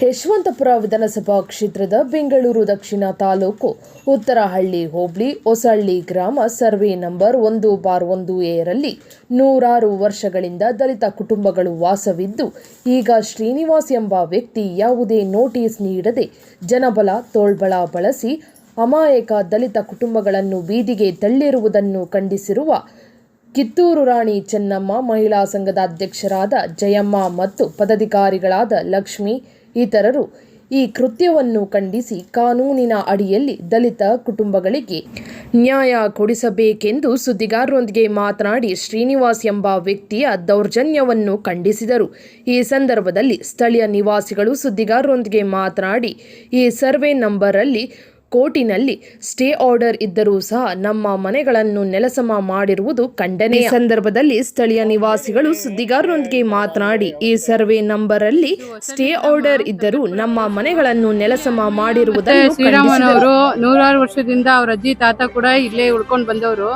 ಯಶವಂತಪುರ ವಿಧಾನಸಭಾ ಕ್ಷೇತ್ರದ ಬೆಂಗಳೂರು ದಕ್ಷಿಣ ತಾಲೂಕು ಉತ್ತರಹಳ್ಳಿ ಹೋಬಳಿ ಹೊಸಹಳ್ಳಿ ಗ್ರಾಮ ಸರ್ವೆ ನಂಬರ್ ಒಂದು ಬಾರ್ ಒಂದು ಎರಲ್ಲಿ ನೂರಾರು ವರ್ಷಗಳಿಂದ ದಲಿತ ಕುಟುಂಬಗಳು ವಾಸವಿದ್ದು, ಈಗ ಶ್ರೀನಿವಾಸ್ ಎಂಬ ವ್ಯಕ್ತಿ ಯಾವುದೇ ನೋಟಿಸ್ ನೀಡದೆ ಜನಬಲ ತೋಳ್ಬಳ ಬಳಸಿ ಅಮಾಯಕ ದಲಿತ ಕುಟುಂಬಗಳನ್ನು ಬೀದಿಗೆ ತಳ್ಳಿರುವುದನ್ನು ಖಂಡಿಸಿರುವ ಕಿತ್ತೂರು ರಾಣಿ ಚೆನ್ನಮ್ಮ ಮಹಿಳಾ ಸಂಘದ ಅಧ್ಯಕ್ಷರಾದ ಜಯಮ್ಮ ಮತ್ತು ಪದಾಧಿಕಾರಿಗಳಾದ ಲಕ್ಷ್ಮಿ ಇತರರು ಈ ಕೃತ್ಯವನ್ನು ಖಂಡಿಸಿ ಕಾನೂನಿನ ಅಡಿಯಲ್ಲಿ ದಲಿತ ಕುಟುಂಬಗಳಿಗೆ ನ್ಯಾಯ ಕೊಡಿಸಬೇಕೆಂದು ಸುದ್ದಿಗಾರರೊಂದಿಗೆ ಮಾತನಾಡಿ ಶ್ರೀನಿವಾಸ್ ಎಂಬ ವ್ಯಕ್ತಿಯ ದೌರ್ಜನ್ಯವನ್ನು ಖಂಡಿಸಿದರು. ಈ ಸಂದರ್ಭದಲ್ಲಿ ಸ್ಥಳೀಯ ನಿವಾಸಿಗಳು ಸುದ್ದಿಗಾರರೊಂದಿಗೆ ಮಾತನಾಡಿ, ಈ ಸರ್ವೆ ನಂಬರಲ್ಲಿ ಕೋರ್ಟಿನಲ್ಲಿ ಸ್ಟೇ ಆರ್ಡರ್ ಇದ್ದರೂ ಸಹ ನಮ್ಮ ಮನೆಗಳನ್ನು ನೆಲಸಮ ಮಾಡಿರುವುದು ಖಂಡನೆ ಸಂದರ್ಭದಲ್ಲಿ ಸ್ಥಳೀಯ ನಿವಾಸಿಗಳು ಸುದ್ದಿಗಾರರೊಂದಿಗೆ ಮಾತನಾಡಿ ಈ ಸರ್ವೆ ನಂಬರ್ ಅಲ್ಲಿ ಸ್ಟೇ ಆರ್ಡರ್ ಇದ್ದರೂ ನಮ್ಮ ಮನೆಗಳನ್ನು ನೆಲಸಮ ಮಾಡಿರುವುದನ್ನು. ಶ್ರೀರಾಮನವರು ನೂರಾರು ವರ್ಷದಿಂದ ಅವರ ಅಜ್ಜಿ ತಾತ ಕೂಡ ಇಲ್ಲೇ ಉಳ್ಕೊಂಡು ಬಂದವರು.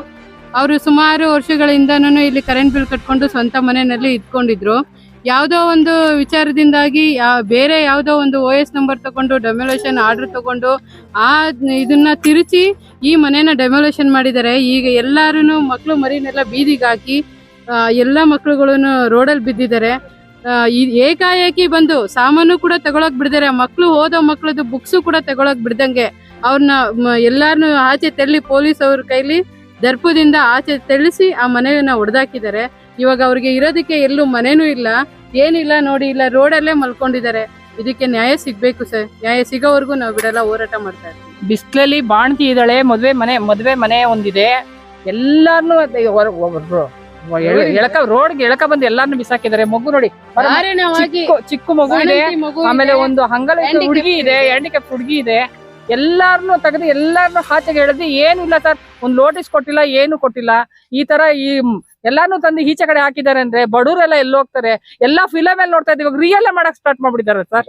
ಅವರು ಸುಮಾರು ವರ್ಷಗಳಿಂದನೂ ಇಲ್ಲಿ ಕರೆಂಟ್ ಬಿಲ್ ಕಟ್ಕೊಂಡು ಸ್ವಂತ ಮನೆಯಲ್ಲಿ ಇದ್ಕೊಂಡಿದ್ರು. ಯಾವುದೋ ಒಂದು ವಿಚಾರದಿಂದಾಗಿ ಬೇರೆ ಯಾವುದೋ ಒಂದು ಓ ಎಸ್ ನಂಬರ್ ತಗೊಂಡು ಡೆಮೊಲೇಷನ್ ಆರ್ಡರ್ ತಗೊಂಡು, ಆ, ಇದನ್ನ ತಿರುಚಿ ಈ ಮನೇನ ಡೆಮೊಲೇಷನ್ ಮಾಡಿದ್ದಾರೆ. ಈಗ ಎಲ್ಲರೂ ಮಕ್ಕಳು ಮರಿನೆಲ್ಲ ಬೀದಿಗೆ ಹಾಕಿ ಎಲ್ಲ ಮಕ್ಕಳುಗಳನ್ನು ರೋಡಲ್ಲಿ ಬಿದ್ದಿದ್ದಾರೆ. ಏಕಾಏಕಿ ಬಂದು ಸಾಮಾನು ಕೂಡ ತಗೊಳಕ್ ಬಿಡ್ದಾರೆ ಮಕ್ಕಳು ಓದೋ ಮಕ್ಳದ್ದು ಬುಕ್ಸು ಕೂಡ ತಗೊಳಕ್ ಬಿಡ್ದಂಗೆ. ಅವ್ರನ್ನ ಎಲ್ಲಾರನು ಆಚೆ ತಳ್ಳಿ ಪೊಲೀಸ್ ಅವ್ರ ಕೈಲಿ ದರ್ಪದಿಂದ ಆಚೆ ತೆಳಿಸಿ ಆ ಮನೆಯನ್ನ ಹೊಡೆದಾಕಿದ್ದಾರೆ ಇವಾಗ ಅವ್ರಿಗೆ ಇರೋದಕ್ಕೆ ಎಲ್ಲೂ ಮನೆನೂ ಇಲ್ಲ ಏನಿಲ್ಲ ನೋಡಿ ಇಲ್ಲ ರೋಡಲ್ಲೇ ಮಲ್ಕೊಂಡಿದ್ದಾರೆ. ಇದಕ್ಕೆ ನ್ಯಾಯ ಸಿಗ್ಬೇಕು ಸರ್. ನ್ಯಾಯ ಸಿಗೋವರೆಗೂ ನಾವು ಬಿಡಲ್ಲ ಹೋರಾಟ ಮಾಡ್ತಾ ಇರ್ತೀವಿ. ಬಿಸ್ಲಲ್ಲಿ ಬಾಣ್ತಿ ಇದ್ದಾಳೆ ಮದ್ವೆ ಮನೆ ಮದ್ವೆ ಮನೆ ಒಂದಿದೆ. ಎಲ್ಲಾರ್ನು ಎಳಕ ರೋಡ್ಗೆ ಎಳಕ ಬಂದು ಎಲ್ಲಾರ್ನು ಬಿಸಾಕಿದ್ದಾರೆ. ಮಗು ನೋಡಿ ಚಿಕ್ಕ ಮಗು ಇದೆ. ಆಮೇಲೆ ಒಂದು ಹಂಗಲ ಹುಡುಗಿ ಇದೆ. ಹ್ಯಾಂಡಿಕ್ಯಾಪ್ ಹುಡುಗಿ ಇದೆ. ಎಲ್ಲಾರ್ನು ತೆಗೆದು ಎಲ್ಲಾರನ್ನು ಆಚೆಗೆ ಏನು ಇಲ್ಲ ಸರ್. ಒಂದು ನೋಟಿಸ್ ಕೊಟ್ಟಿಲ್ಲ ಏನು ಕೊಟ್ಟಿಲ್ಲ. ಈ ತರ ಈ ಎಲ್ಲಾನು ಎಲ್ಲಾರ್ನು ತಂದು ಈಚೆ ಕಡೆ ಹಾಕಿದ್ದಾರೆ ಅಂದ್ರೆ ಬಡವರೆಲ್ಲ ಎಲ್ಲಿ ಹೋಗ್ತಾರೆ? ಎಲ್ಲಾ ಫಿಲಮ್ ಅಲ್ಲಿ ನೋಡ್ತಾ ಇದ್ದೀವಿ. ರಿಯಲ್ ಮಾಡಕ್ ಸ್ಟಾರ್ಟ್ ಮಾಡ್ಬಿಟ್ಟಿದ್ದಾರೆ ಸರ್.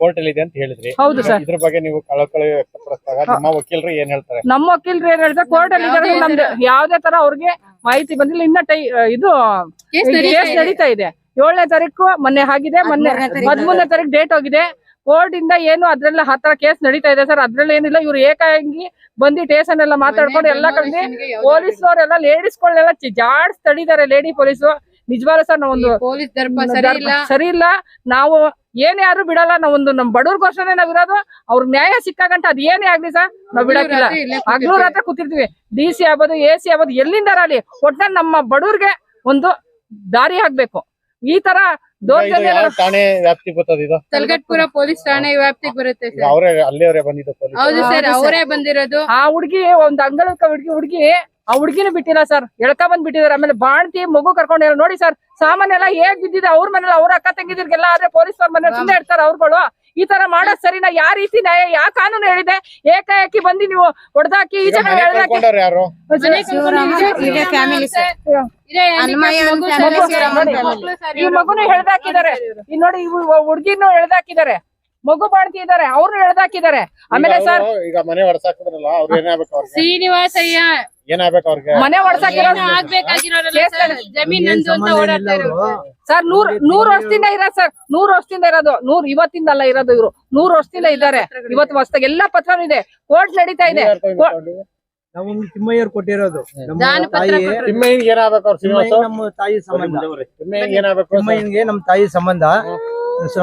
ಕೋರ್ಟ್ ಅಲ್ಲಿ ಇದೆ ಅಂತ ಹೇಳಿದ್ರಿ. ಹೌದು ಸರ್. ಇದ್ರ ಬಗ್ಗೆ ನೀವು ಕಳಕಳಿ ವ್ಯಕ್ತಪಡಿಸಿದಾಗ ನಿಮ್ಮ ವಕೀಲರು ಏನ್ ಹೇಳ್ತಾರೆ? ನಮ್ಮ ವಕೀಲರು ಏನ್ ಹೇಳ್ತಾರೆ? ಕೋರ್ಟ್ ಅಲ್ಲಿ ಇದಾರೆ ಯಾವ್ದೇ ನಮ್ದು ಯಾವ್ದೇ ತರ ಅವ್ರಿಗೆ ಮಾಹಿತಿ ಬಂದಿಲ್ಲ. ಇನ್ನ ಟೈ ಇದು ಕೇಸ್ ಇದೆ. ನಡೀತಾ ಇದೆ. ಏಳನೇ ತಾರೀಕು ಮೊನ್ನೆ ಆಗಿದೆ. ಮೊನ್ನೆ ಹದಿಮೂರನೇ ತಾರೀಕು. ಡೇಟ್ ಹೋಗಿದೆ. ಕೋರ್ಟ್ ಇಂದ ಏನು ಅದ್ರಲ್ಲ ಹತ್ರ ಕೇಸ್ ನಡೀತಾ ಇದೆ ಸರ್. ಅದ್ರಲ್ಲಿ ಏನಿಲ್ಲ ಇವ್ರು ಏಕಾಂಗಿ ಬಂದು ಟೇಷನ್ ಎಲ್ಲ ಮಾತಾಡ್ಕೊಂಡು ಎಲ್ಲ ಕಡೆ ಪೊಲೀಸ್ ಯಾವ್ದೇ ಪೊಲೀಸ್ನವರೆಲ್ಲ ಲೇಡೀಸ್ಗಳನ್ನೆಲ್ಲ ಜಾಡ್ಸ್ ತಡಿದಾರೆ ಲೇಡಿ ಪೊಲೀಸ್ ನಿಜವಾಗ್ಲೂ ಸರ್ ನಾವೊಂದು ಪೊಲೀಸ್ ದರ್ಪ ಸರಿ ಇಲ್ಲ. ನಾವು ಏನ್ ಯಾರು ಬಿಡಲ್ಲ. ನಾವೊಂದು ನಮ್ ಬಡವ್ರಿಗೋಸ್ಕರ ನಾವ್ ಇರೋದು. ಅವ್ರ ನ್ಯಾಯ ಸಿಕ್ಕಾಗಂಟ ಅದ್ ಏನೇ ಆಗ್ಲಿ ಸರ್ ನಾವ್ ಬಿಡಕ್ಕಿಲ್ಲ. ಹಗ್ಲು ರಾತ್ರಿ ಕೂತಿರ್ತೀವಿ. ಡಿ ಸಿ ಆಗ್ಬೋದು ಎ ಸಿ ಆಗ್ಬೋದು ಎಲ್ಲಿಂದ ಅಲ್ಲಿ ಒಟ್ಟ ನಮ್ಮ ಬಡವ್ರಿಗೆ ಒಂದು ದಾರಿ ಆಗ್ಬೇಕು. ಈ ತರ ಠಾಣೆ ವ್ಯಾಪ್ತಿ ಬರ್ತದ ತಲಗಟ್ಪುರ ಪೊಲೀಸ್ ಠಾಣೆ ವ್ಯಾಪ್ತಿಗೆ ಬರುತ್ತೆ ಸರ್. ಅವರೇ ಬಂದಿದ್ದು ಹೌದು ಸರ್ ಅವರೇ ಬಂದಿರೋದು. ಆ ಹುಡುಗಿ ಒಂದ್ ಅಂಗಳಕ್ಕ ಹುಡುಗಿ ಹುಡುಗಿ ಆ ಹುಡುಗಿನೂ ಬಿಟ್ಟಿಲ್ಲ ಸರ್. ಎಳ್ಕ ಬಂದ್ ಬಿಟ್ಟಿದಾರೆ ಆಮೇಲೆ ಬಾಣ್ತಿ ಮಗು ಕರ್ಕೊಂಡು ನೋಡಿ ಸರ್ ಸಾಮಾನ್ಯ ಎಲ್ಲ ಹೇಗ್ ಬಿದ್ದಿದೆ ಅವ್ರ ಮನೇಲಿ ಅವ್ರ ಅಕ್ಕ ತಂಗಿದಿರ್ಗೆಲ್ಲ ಆದ್ರೆ ಪೊಲೀಸ್ ಅವ್ರ ಮನೆ ಸುಮ್ಮನೆ ಇರ್ತಾರ ಅವ್ರುಗಳು. ಈ ತರ ಮಾಡೋದ್ ಸರಿನಾ? ಯಾವ ರೀತಿ ನ್ಯಾಯ ಯಾ ಕಾನೂನು ಹೇಳಿದೆ? ಏಕಾಏಕಿ ಬಂದು ನೀವು ಹೊಡೆದಾಕಿ ಈ ಜನ ಕಳ್ಕೊಂಡವ್ರು ಯಾರು? ಇದೇ ಫ್ಯಾಮಿಲಿ ಸರ್ ಇದೇ. ಅನ್ಮಯ handicap ಸರ್, ಸರ್, ನೋಡಿ, ಅನ್ಮಯ ಮಕ್ಳು ಈ ಮಗುನು ಹೇಳ್ದಾಕಿದ್ದಾರೆ ಈ ನೋಡಿ ಹುಡ್ಗಿನು ಹೇಳ್ದಾಕಿದ್ದಾರೆ ಮಗು ಮಾಡ್ತಿದ್ದಾರೆ ಅವ್ರು ಹೇಳ್ದಾಕಿದ್ದಾರೆ ಆಮೇಲೆ ಸರ್ ಈಗ ಮನೆ ಹೊಡ್ಸಾಕಿದ್ರಲ್ಲ ಅವ್ರು ಏನಾಗ್ಬೇಕು ಅವ್ರಿಗೆ? ಶ್ರೀನಿವಾಸಯ್ಯ ಏನಾಗ್ಬೇಕು ಅವ್ರಿಗೆ? ಮನೆ ಸರ್, ಅಂತ ಓಡಾಡ್ತಾ ಸರ್ ನೂರ್ ನೂರ್ ವರ್ಷದಿಂದ ಇರೋದು ಸರ್. ನೂರ್ ವರ್ಷದಿಂದ ಇರೋದು. ನೂರ್ ಇವತ್ತಿಂದ ಅಲ್ಲ ಇರೋದು ಇವರು. ನೂರ್ ವರ್ಷದಿಂದ ಇದ್ದಾರೆ. ಇವತ್ತು ಹೊಸದಾಗ ಎಲ್ಲಾ ಪತ್ರನೂ ಇದೆ. ಕೋರ್ಟ್ ನಡೀತಾ ಇದೆ. ನೀವ್ ತಿಮ್ಮಯ್ಯರ್ ಕೊಟ್ಟಿರೋದು. ನಮ್ಮ ತಾಯಿ ಏನಾಗ್ಬೇಕು ನಮ್ಮ ಸಂಬಂಧ. ತಿಮ್ಮಯ್ಯನಿಗೆ ನಮ್ಮ ತಾಯಿ ಸಂಬಂಧ.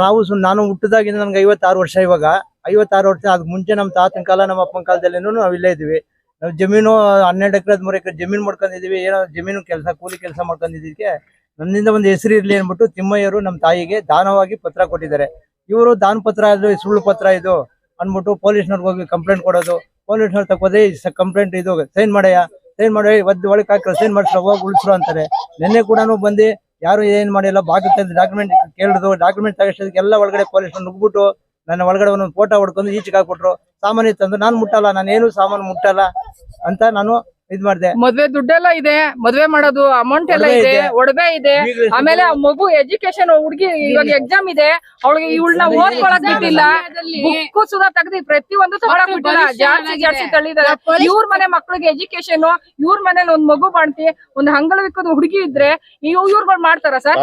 ನಾವು ನಾನು ಹುಟ್ಟದಾಗಿಂದ ನನ್ಗೆ ಐವತ್ತಾರು ವರ್ಷ ಇವಾಗ. ಐವತ್ತಾರು ವರ್ಷ ಅದ್ ಮುಂಚೆ ನಮ್ಮ ತಾತನ ಕಾಲ ನಮ್ಮ ಅಪ್ಪನ ಕಾಲದಲ್ಲಿ ನಾವು ಇಲ್ಲೇ ಇದೀವಿ. ನಾವು ಜಮೀನು, ಹನ್ನೆರಡು ಎಕರೆ ಮೂರು ಎಕರೆ ಜಮೀನು ಮಾಡ್ಕೊಂಡಿದೀವಿ ಏನೋ ಜಮೀನು ಕೆಲಸ, ಕೂಲಿ ಕೆಲಸ ಮಾಡ್ಕೊಂಡಿದ್ದಕ್ಕೆ ನನ್ನಿಂದ ಒಂದು ಹೆಸರು ಇರ್ಲಿ ಅಂದ್ಬಿಟ್ಟು ತಿಮ್ಮಯ್ಯರು ನಮ್ಮ ತಾಯಿಗೆ ದಾನವಾಗಿ ಪತ್ರ ಕೊಟ್ಟಿದ್ದಾರೆ. ಇವರು ದಾನ ಪತ್ರ ಅದು ಸುಳ್ಳು ಪತ್ರ ಇದು ಅನ್ಬಿಟ್ಟು ಪೊಲೀಸ್ನವ್ರಿಗೆ ಹೋಗಿ ಕಂಪ್ಲೇಂಟ್ ಕೊಡೋದು. ಪೊಲೀಸ್ನವ್ರು ತಕ್ಕೋದೆ ಕಂಪ್ಲೇಂಟ್ ಇದು ಸೈನ್ ಮಾಡಯ್ಯ ಸೈನ್ ಮಾಡಿ ಒದ್ದು ಒಳಗೆ ಹಾಕಿ ಸೈನ್ ಮಾಡಿಸ್ರು, ಹೋಗಿ ಉಳಿಸ್ರು ಅಂತಾರೆ. ನಿನ್ನೆ ಕೂಡ ಬಂದು ಯಾರು ಏನ್ ಮಾಡಿಲ್ಲ, ಬಾಕಿ ಡಾಕ್ಯುಮೆಂಟ್ ಕೇಳಿದ್ರು ಡಾಕ್ಯುಮೆಂಟ್ ತಗೋಷ್ಟಕ್ಕೆ ಒಳಗಡೆ ಪೊಲೀಸ್ ನುಗ್ಬಿಟ್ಟು ನನ್ನ ಒಳಗಡೆ ಒಂದೊಂದು ಫೋಟೋ ಹೊಡ್ಕೊಂಡು ಈಚೆಗೆ ಹಾಕ್ಬಿಟ್ರು. ಸಾಮಾನು ತಂದು ನಾನು ಮುಟ್ಟಲ್ಲ ನಾನೇನು ಸಾಮಾನು ಮುಟ್ಟಲ್ಲ ಅಂತ ನಾನು ಇದ್ ಮಾಡ್ದೆ. ಮದ್ವೆ ದುಡ್ಡೆಲ್ಲ ಇದೆ ಮದ್ವೆ ಮಾಡೋದು ಅಮೌಂಟ್ ಎಲ್ಲ ಇದೆ. ಒಡವೆ ಇದೆ. ಆಮೇಲೆ ಆ ಮಗು ಎಜುಕೇಶನ್ ಹುಡುಗಿ ಇವಾಗ ಎಕ್ಸಾಮ್ ಇದೆ ಅವಳಿಗೆ ಇವಳನ್ನ ಓದ್ಕೊಳ್ಳಿಲ್ಲ ಓದ್ಕೊಳಕ್ ಬಿಟ್ಟಿಲ್ಲ. ಬುಕ್ಕು ಸುಧಾ ತೆಗ್ದು ತಗೊಳಕ್ ಮಕ್ಳು ಬಿಟ್ಟಿಲ್ಲ. ಜಾಸ್ತಿ ಜಾಸ್ತಿ ತಳ್ಳಿದಾರೆ. ಇವ್ರ ಮನೆ ಮಕ್ಳಿಗೆ ಎಜುಕೇಶನ್ ಇವ್ರ ಮನೇಲಿ ಒಂದ್ ಮಗು ಮಾಡ್ತಿ ಒಂದ್ ಹಂಗಳ ಹುಡುಗಿ ಇದ್ರೆ ಇವ್ರು ಇವ್ರುಗಳು ಮಾಡ್ತಾರ ಸರ್?